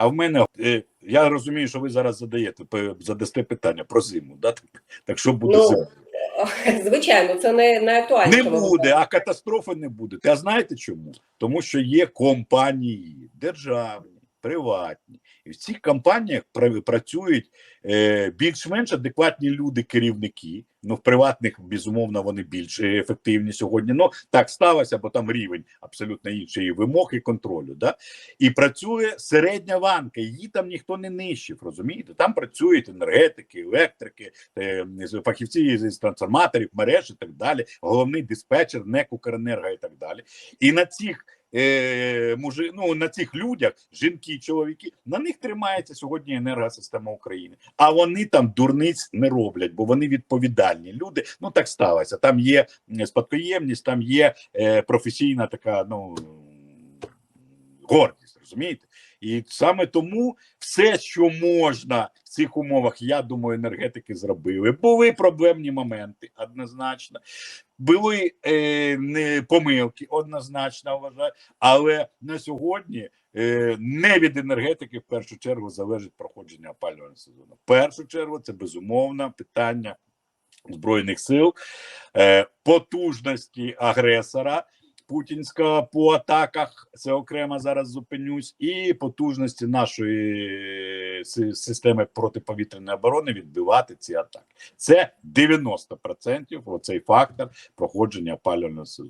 А в мене е, я розумію, що ви зараз задаєте задасте питання про зиму. Да? Так, так що буде Ну, зима? Звичайно, це не найактуальніше. Не буде, а катастрофи не буде. А знаєте чому? Тому що є компанії державні, приватні, і в цих компаніях пра- працюють е, більш-менш адекватні люди, керівники. Ну, в приватних, безумовно, вони більш ефективні сьогодні. Ну так сталося, бо там рівень абсолютно інший і вимог і контролю. Да? І працює середня ланка, її там ніхто не нищив. Розумієте? Там працюють енергетики, електрики, е, фахівці з трансформаторів, мереж і так далі. Головний диспетчер, НЕК Укренерго і так далі. І на цих е, мужи, ну, на цих людях, жінки, чоловіки, на них тримається сьогодні енергосистема України. А вони там дурниць не роблять, бо вони відповідальні люди. Ну так сталося. Там є спадкоємність, там є е, професійна така, ну гордість, розумієте? І саме тому все, що можна в цих умовах, я думаю, енергетики зробили. Були проблемні моменти, однозначно. Були е, не помилки, однозначно вважаю. Але на сьогодні е, не від енергетики в першу чергу залежить проходження опалювального сезону. В першу чергу це безумовно питання збройних сил, е, потужності агресора. Путінська по атаках, це окремо зараз зупинюсь, і потужності нашої системи протиповітряної оборони відбивати ці атаки. Це 90% оцей фактор проходження опалювального сезону.